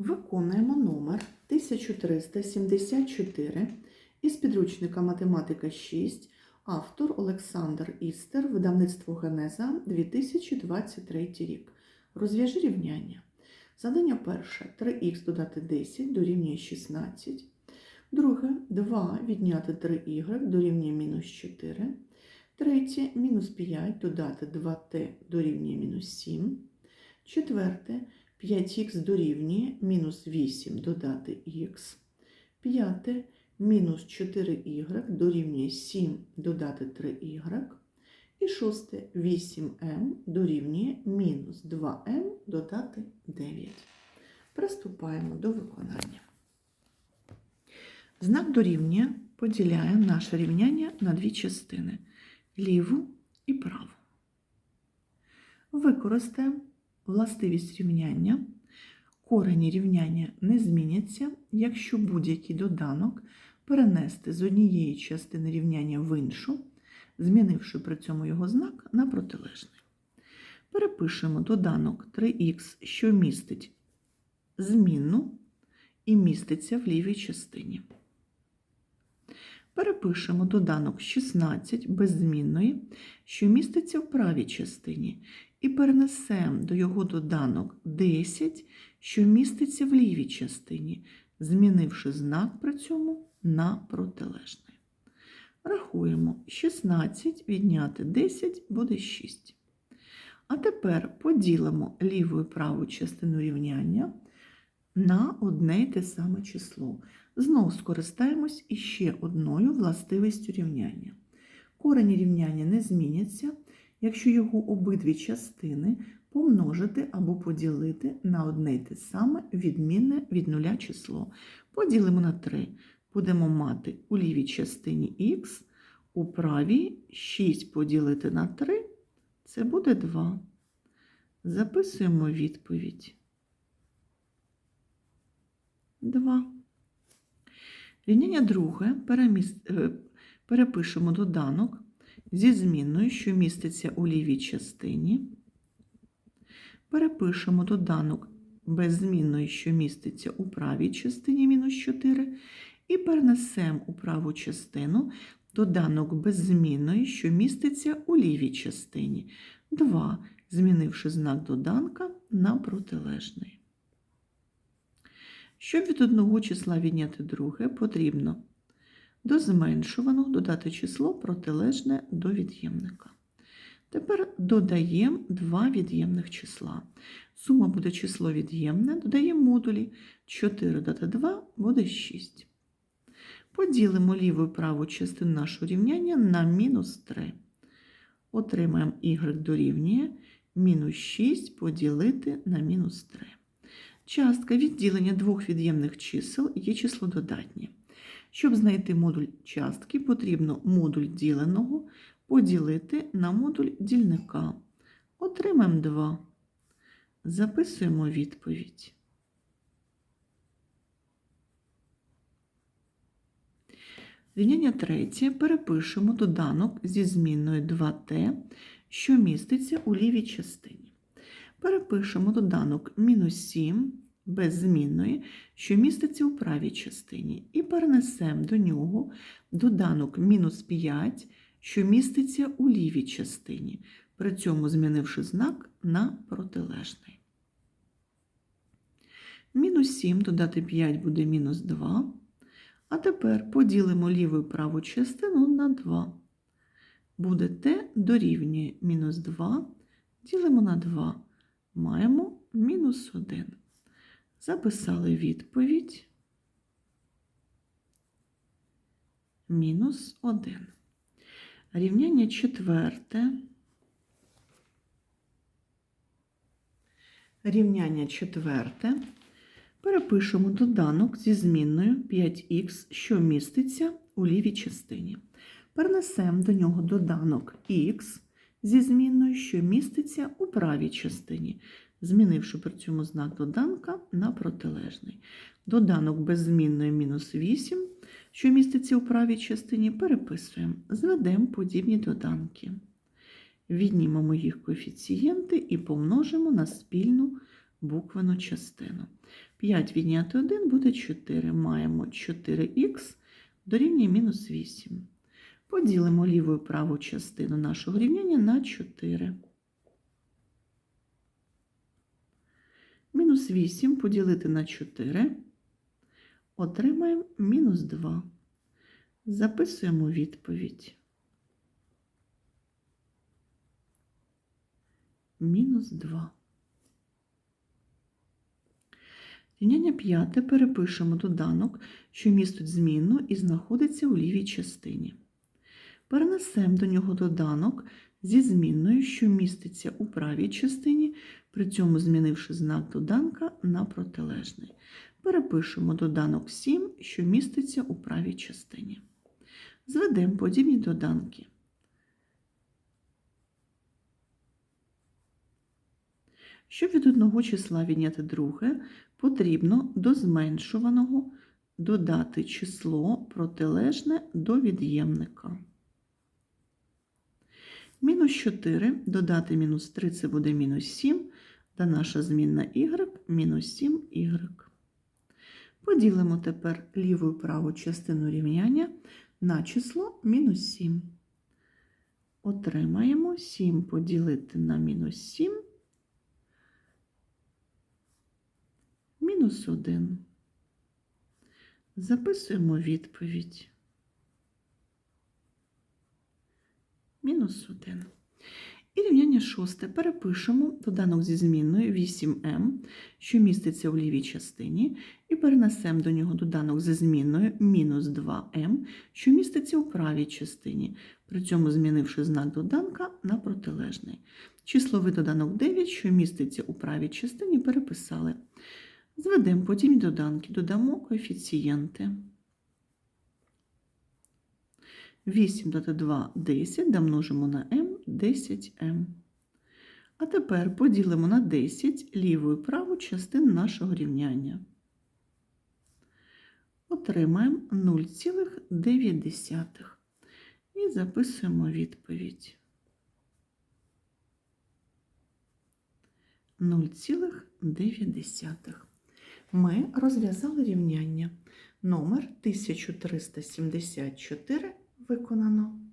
Виконуємо номер 1374 із підручника Математика 6, автор Олександр Істер, видавництво Генеза 2023 рік. Розв'яжи рівняння. Задання перше 3х додати 10 дорівнює 16. Друге 2 відняти 3y дорівнює мінус 4. Третє мінус 5 додати 2t дорівнює мінус 7. Четверте 5х дорівнює мінус 8 додати х. П'яте мінус 4y дорівнює 7 додати 3y. І шосте 8m дорівнює мінус 2m додати 9. Приступаємо до виконання. Знак дорівнює поділяє наше рівняння на дві частини ліву і праву. Використаємо властивість рівняння. Корені рівняння не зміняться, якщо будь-який доданок перенести з однієї частини рівняння в іншу, змінивши при цьому його знак на протилежний. Перепишемо доданок 3х, що містить змінну і міститься в лівій частині. Перепишемо доданок 16 беззмінної, що міститься в правій частині, і перенесемо до його доданок 10, що міститься в лівій частині, змінивши знак при цьому на протилежний. Рахуємо 16 відняти 10 буде 6. А тепер поділимо ліву і праву частину рівняння на одне й те саме число. Знову скористаємось іще одною властивістю рівняння. Корені рівняння не зміняться, якщо його обидві частини помножити або поділити на одне й те саме відмінне від нуля число. Поділимо на 3. Будемо мати у лівій частині х, у правій 6 поділити на 3 це буде 2. Записуємо відповідь. 2. Рівняння друге переміст... е, перепишемо доданок зі змінною, що міститься у лівій частині. Перепишемо доданок без змінної, що міститься у правій частині мінус 4. І перенесемо у праву частину доданок без змінної, що міститься у лівій частині. 2, змінивши знак доданка на протилежний. Щоб від одного числа відняти друге, потрібно до зменшуваного додати число протилежне до від'ємника. Тепер додаємо два від'ємних числа. Сума буде число від'ємне, додаємо модулі 4 додати 2 буде 6. Поділимо ліву і праву частину нашого рівняння на мінус 3. Отримаємо y дорівнює мінус 6 поділити на мінус 3. Частка відділення двох від'ємних чисел є число додатнє. Щоб знайти модуль частки, потрібно модуль діленого поділити на модуль дільника. Отримаємо 2. Записуємо відповідь. Рівняння третє перепишемо доданок зі змінною 2t, що міститься у лівій частині. Перепишемо доданок мінус 7 без змінної, що міститься у правій частині, і перенесемо до нього доданок мінус 5, що міститься у лівій частині, при цьому змінивши знак на протилежний. Мінус 7 додати 5 буде мінус 2. А тепер поділимо ліву і праву частину на 2. Буде t дорівнює мінус 2, ділимо на 2. Маємо мінус 1. Записали відповідь. Мінус 1. Рівняння четверте. Рівняння четверте. Перепишемо доданок зі змінною 5х, що міститься у лівій частині. Перенесемо до нього доданок х зі змінною, що міститься у правій частині, змінивши при цьому знак доданка на протилежний. Доданок без змінної мінус 8, що міститься у правій частині, переписуємо. Зведемо подібні доданки. Віднімемо їх коефіцієнти і помножимо на спільну буквену частину. 5 відняти 1 буде 4. Маємо 4х дорівнює мінус 8. Поділимо ліву праву частину нашого рівняння на 4. Мінус 8 поділити на 4. Отримаємо мінус 2. Записуємо відповідь. Мінус 2. Рівняння п'яте перепишемо доданок, що містить змінну і знаходиться у лівій частині. Перенесемо до нього доданок зі змінною, що міститься у правій частині, при цьому змінивши знак доданка на протилежний. Перепишемо доданок 7, що міститься у правій частині. Зведемо подібні доданки. Щоб від одного числа відняти друге, потрібно до зменшуваного додати число протилежне до від'ємника. Мінус 4 додати мінус 3 це буде мінус 7, та наша змінна y мінус 7y. Поділимо тепер ліву і праву частину рівняння на число мінус 7. Отримаємо 7 поділити на мінус 7. Мінус 1. Записуємо відповідь. Мінус 1. І рівняння шосте перепишемо доданок зі змінною 8m, що міститься в лівій частині, і перенесемо до нього доданок зі змінною мінус 2m, що міститься у правій частині, при цьому змінивши знак доданка на протилежний. Числовий доданок 9, що міститься у правій частині, переписали. Зведемо подібні доданки, додамо коефіцієнти. 8 додати 2 – 10, домножимо на m 10m. А тепер поділимо на 10 ліву і праву частину нашого рівняння. Отримаємо 0,9. І записуємо відповідь. 0,9. Ми розв'язали рівняння. Номер 1374 виконано.